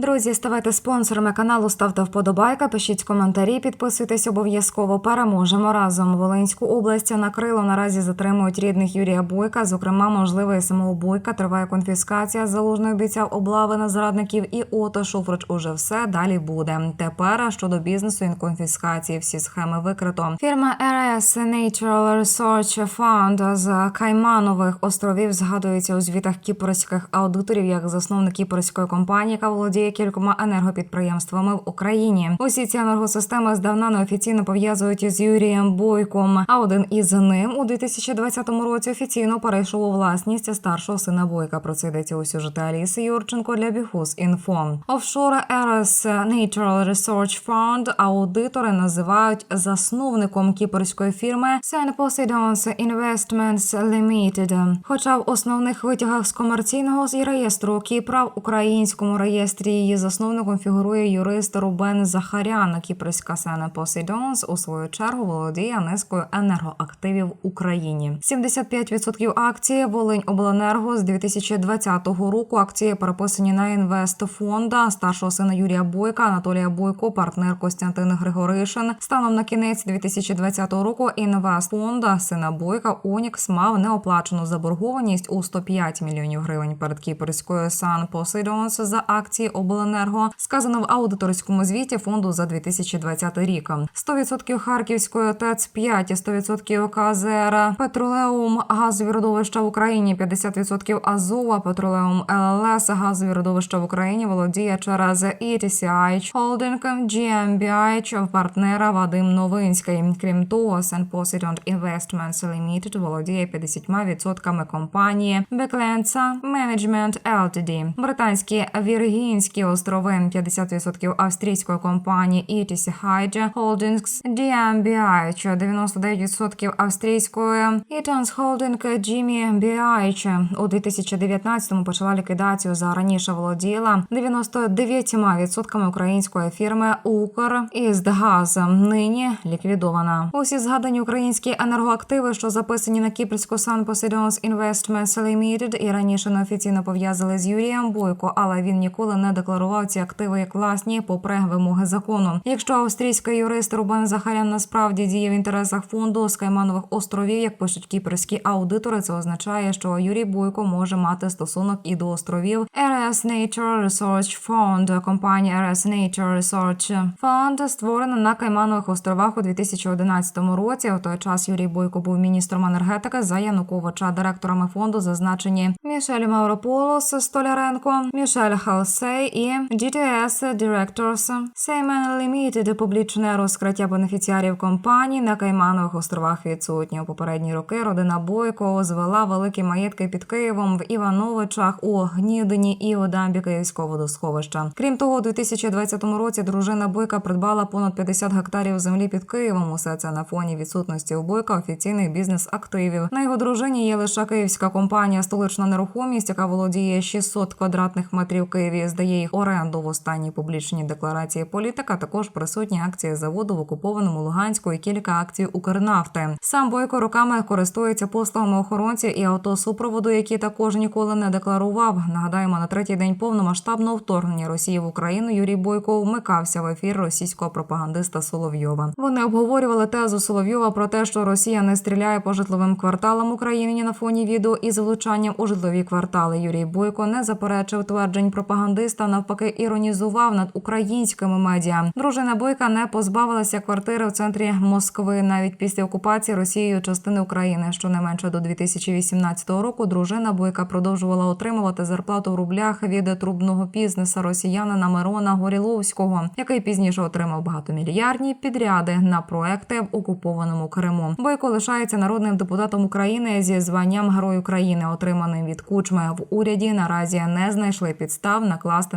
Друзі, ставайте спонсорами каналу, ставте вподобайка, пишіть коментарі, підписуйтесь обов'язково. Переможемо разом. Волинську область накрило. Наразі затримують рідних Юрія Бойка. Зокрема, можливо, і самого Бойка. Триває конфіскація. Залужний обіцяв облави на зрадників. І ото Шуфрич уже все далі буде. Тепер щодо бізнесу і конфіскації. Всі схеми викрито. Фірма RS Natural Research Fund з Кайманових островів згадується у звітах кіпрських аудиторів як засновник кіпрської компанії, яка володіє кількома енергопідприємствами в Україні. Усі ці енергосистеми здавна неофіційно пов'язують із Юрієм Бойком. А один із ним у 2020 році офіційно перейшов у власність старшого сина Бойка. Про це йдеться у сюжеті Аліси Юрченко для Біхус Інфо. Офшор RS Natural Research Fund аудитори називають засновником кіпрської фірми Sen Poseidons Investments Limited. Хоча в основних витягах з комерційного з реєстру Кіпра в українському реєстрі її засновником фігурує юрист Рубен Захарян. Кіпрська Sen Poseidons у свою чергу володіє низкою енергоактивів в Україні. 75% акції Волинь Обленерго з 2020 року. Акції переписані на інвестфонда старшого сина Юрія Бойка, Анатолія Бойко, партнер Костянтин Григоришин. Станом на кінець 2020 року інвестфонда сина Бойка Онікс мав неоплачену заборгованість у 105 мільйонів гривень перед кіпрською Сан Poseidons за акції Обленерго. Сказано в аудиторському звіті фонду за 2020 рік. 100% Харківської ТЕЦ 5, 100% КЗР Петролеум газові родовища в Україні, 50% Азова Петролеум ЛЛС газові родовища в Україні володіє через ETCI Holding GmbH партнера Вадим Новинський. Крім того, St. Poseidon Investments Limited володіє 50% компанії Бекленца Management Ltd. Британські Віргінські острови 50% австрійської компанії ETC Hydra Holdings GmbH, 99% австрійської Eaton's Holding GmbH. У 2019-му почала ліквідацію за раніше володіла 99% української фірми Укр Іздгаз. Нині ліквідована. Усі згадані українські енергоактиви, що записані на кіпрську Sun Poseidons Investments Limited і раніше неофіційно пов'язали з Юрієм Бойко, але він ніколи не декларував ці активи як власні попри вимоги закону. Якщо австрійський юрист Рубен Захарян насправді діє в інтересах фонду з Кайманових островів, як пишуть кіпрські аудитори, це означає, що Юрій Бойко може мати стосунок і до островів RS Nature Research Fund. Компанія RS Nature Research Fund створена на Кайманових островах у 2011 році. У той час Юрій Бойко був міністром енергетики за Януковича. Директорами фонду зазначені Мішель Маурополос Столяренко, Мішель Халсей і GTS Directors. Сеймен Limited – публічне розкриття бенефіціарів компаній на Кайманових островах відсутні. У попередні роки родина Бойко звела великі маєтки під Києвом в Івановичах у Гнідині і у дамбі Київського водосховища. Крім того, у 2020 році дружина Бойка придбала понад 50 гектарів землі під Києвом. Усе це на фоні відсутності у Бойка офіційних бізнес-активів. На його дружині є лише київська компанія Столична нерухомість, яка володіє 600 квадратних метрів Києві. Здає їх оренду в останній публічній декларації політика. Також присутні акції заводу в окупованому Луганську і кілька акцій Укрнафти. Сам Бойко роками користується послугами охоронці і автосупроводу, які також ніколи не декларував. Нагадаємо, на третій день повномасштабного вторгнення Росії в Україну Юрій Бойко вмикався в ефір російського пропагандиста Соловйова. Вони обговорювали тезу Соловйова про те, що Росія не стріляє по житловим кварталам України на фоні відео із влучанням у житлові квартали. Юрій Бойко не заперечив тверджень пропагандиста, навпаки, іронізував над українськими медіа. Дружина Бойка не позбавилася квартири в центрі Москви навіть після окупації Росією частини України. Щонайменше до 2018 року дружина Бойка продовжувала отримувати зарплату в рублях від трубного бізнеса росіянина Мирона Горіловського, який пізніше отримав багатомільярдні підряди на проекти в окупованому Криму. Бойко лишається народним депутатом України зі званням Герой України, отриманим від кучми в уряді. Наразі не знайшли підстав накласти